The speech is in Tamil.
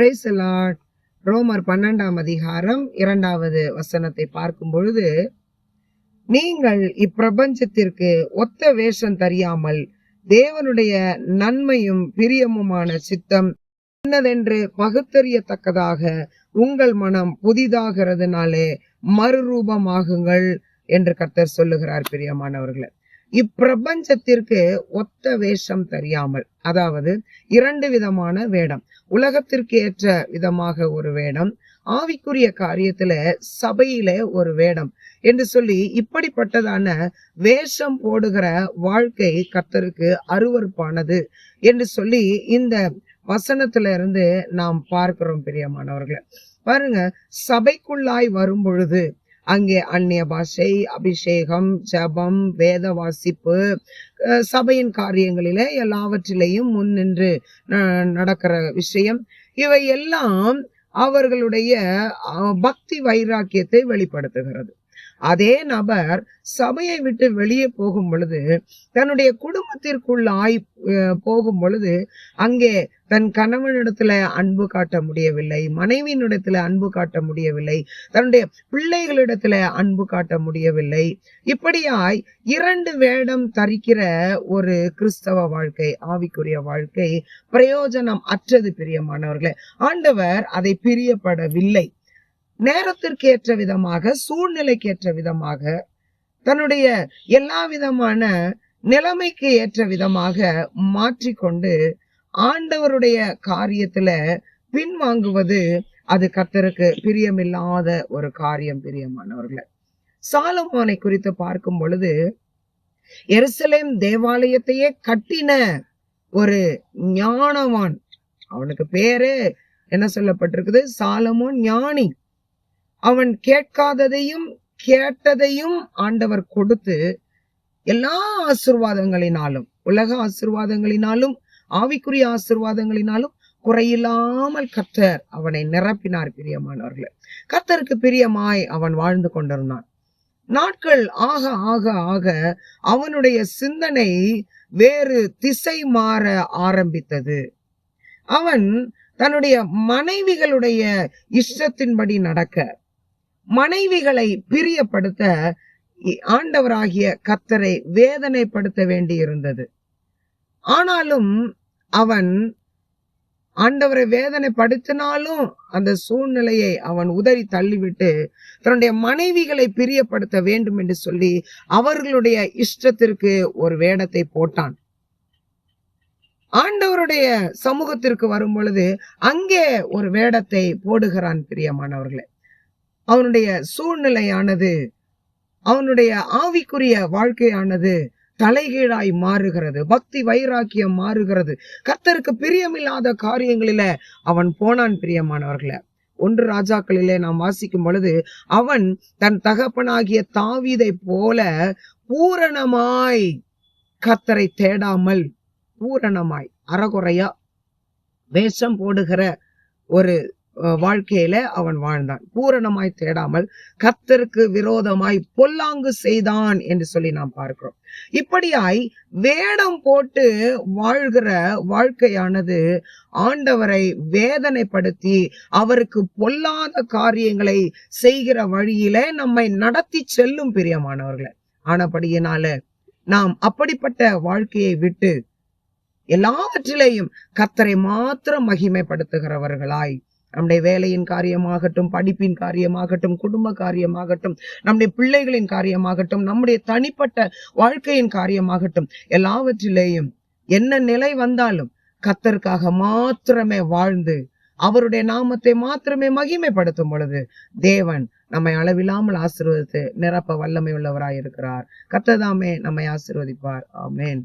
பிரைஸ் ரோமர் பன்னெண்டாம் அதிகாரம் இரண்டாவது வசனத்தை பார்க்கும் பொழுது நீங்கள் இப்பிரபஞ்சத்திற்கு ஒத்த வேஷம் தெரியாமல் தேவனுடைய நன்மையும் பிரியமுமான சித்தம் என்னதென்று பகுத்தறியத்தக்கதாக உங்கள் மனம் புதிதாகிறதுனாலே மறுரூபமாகுங்கள் என்று கர்த்தர் சொல்லுகிறார் பிரியமானவர்களை. இப்பிரபஞ்சத்திற்கு ஒத்த வேஷம் தெரியாமல் அதாவது இரண்டு விதமான வேடம். உலகத்திற்கு ஏற்ற விதமாக ஒரு வேடம் ஆவிக்குரிய காரியத்துல சபையில ஒரு வேடம் என்று சொல்லி இப்படிப்பட்டதான வேஷம் போடுகிற வாழ்க்கை கத்தருக்கு அருவருப்பானது என்று சொல்லி இந்த வசனத்துல இருந்து நாம் பார்க்கிறோம் பிரியமானவர்களை. பாருங்க சபைக்குள்ளாய் வரும் பொழுது அங்கே அந்நிய பாஷை அபிஷேகம் ஜபம் வேத வாசிப்பு சபையின் காரியங்களிலே எல்லாவற்றிலையும் முன்னின்று ந- நடக்கிற விஷயம். இவை எல்லாம் அவர்களுடைய பக்தி வைராக்கியத்தை வெளிப்படுத்துகிறது. அதே நபர் சபையை விட்டு வெளியே போகும் பொழுது தன்னுடைய குடும்பத்திற்குள்ளாய் ஆய் போகும் பொழுது அங்கே தன் கணவனிடத்துல அன்பு காட்ட முடியவில்லை மனைவியினிடத்துல அன்பு காட்ட முடியவில்லை தன்னுடைய பிள்ளைகளிடத்துல அன்பு காட்ட முடியவில்லை. இப்படியாய் இரண்டு வேடம் தரிக்கிற ஒரு கிறிஸ்தவ வாழ்க்கை ஆவிக்குரிய வாழ்க்கை பிரயோஜனம் அற்றது பிரியமானவர்களே. ஆண்டவர் அதை பிரியப்படவில்லை. நேரத்திற்கேற்ற விதமாக சூழ்நிலைக்கேற்ற விதமாக தன்னுடைய எல்லா விதமான நிலைமைக்கு ஏற்ற விதமாக மாற்றிக்கொண்டு ஆண்டவருடைய காரியத்துல பின்வாங்குவது அது கத்தருக்கு பிரியமில்லாத ஒரு காரியம் பிரியமானவர்களை. சாலமோனை குறித்து பார்க்கும் பொழுது எருசலேம் தேவாலயத்தையே கட்டின ஒரு ஞானவான் அவனுக்கு பேரு என்ன சொல்லப்பட்டிருக்குது? சாலமோன் ஞானி. அவன் கேட்காததையும் கேட்டதையும் ஆண்டவர் கொடுத்து எல்லா ஆசிர்வாதங்களினாலும் உலக ஆசிர்வாதங்களினாலும் ஆவிக்குரிய ஆசிர்வாதங்களினாலும் குறையில்லாமல் கத்தர் அவனை நிரப்பினார் பிரியமானவர்களே. கத்தருக்கு பிரியமாய் அவன் வாழ்ந்து கொண்டிருந்தான். நாட்கள் ஆக ஆக ஆக அவனுடைய சிந்தனை வேறு திசை மாற ஆரம்பித்தது. அவன் தன்னுடைய மனைவிகளுடைய இஷ்டத்தின்படி நடக்க மனைவிகளை பிரியப்படுத்த ஆண்டவராகிய கத்தரை வேதனைப்படுத்த வேண்டியிருந்தது. ஆனாலும் அவன் ஆண்டவரை வேதனைப்படுத்தினாலும் அந்த சூழ்நிலையை அவன் உதறி தள்ளிவிட்டு தன்னுடைய மனைவிகளை பிரியப்படுத்த வேண்டும் என்று சொல்லி அவர்களுடைய இஷ்டத்திற்கு ஒரு வேடத்தை போட்டான். ஆண்டவருடைய சமூகத்திற்கு வரும் பொழுது அங்கே ஒரு வேடத்தை போடுகிறான் பிரியமானவர்களே. அவனுடைய சூழ்நிலையானது அவனுடைய ஆவிக்குரிய வாழ்க்கையானது தலைகீழாய் மாறுகிறது பக்தி வைராக்கியம் மாறுகிறது. கர்த்தருக்கு பிரியமில்லாத காரியங்களில அவன் போனான் பிரியமானவர்களை. ஒன்று ராஜாக்களிலே நாம் வாசிக்கும் பொழுது அவன் தன் தகப்பனாகிய தாவீதை போல பூரணமாய் கத்தரை தேடாமல் பூரணமாய் அறகுறையா வேஷம் போடுகிற ஒரு வாழ்க்கையில அவன் வாழ்ந்தான். பூரணமாய் தேடாமல் கர்த்தருக்கு விரோதமாய் பொல்லாங்கு செய்தான் என்று சொல்லி நாம் பார்க்கிறோம். இப்படியாய் வேடம் போட்டு வாழ்கிற வாழ்க்கையானது ஆண்டவரை வேதனைப்படுத்தி அவருக்கு பொல்லாத காரியங்களை செய்கிற வழியில நம்மை நடத்தி செல்லும் பிரியமானவர்களை. ஆனபடியினால நாம் அப்படிப்பட்ட வாழ்க்கையை விட்டு எல்லாவற்றிலேயும் கத்தரை மாத்திரம் மகிமைப்படுத்துகிறவர்களாய் நம்முடைய வேலையின் காரியமாகட்டும் படிப்பின் காரியமாகட்டும் குடும்ப காரியமாகட்டும் நம்முடைய பிள்ளைகளின் காரியமாகட்டும் நம்முடைய தனிப்பட்ட வாழ்க்கையின் காரியமாகட்டும் எல்லாவற்றிலேயும் என்ன நிலை வந்தாலும் கத்தருக்காக மாத்திரமே வாழ்ந்து அவருடைய நாமத்தை மாத்திரமே மகிமைப்படுத்தும் பொழுது தேவன் நம்மை அளவில்லாமல் ஆசீர்வதித்து நிரப்ப வல்லமை உள்ளவராய் இருக்கிறார் கத்ததாமே நம்மை ஆசிர்வதிப்பார். ஆமேன்.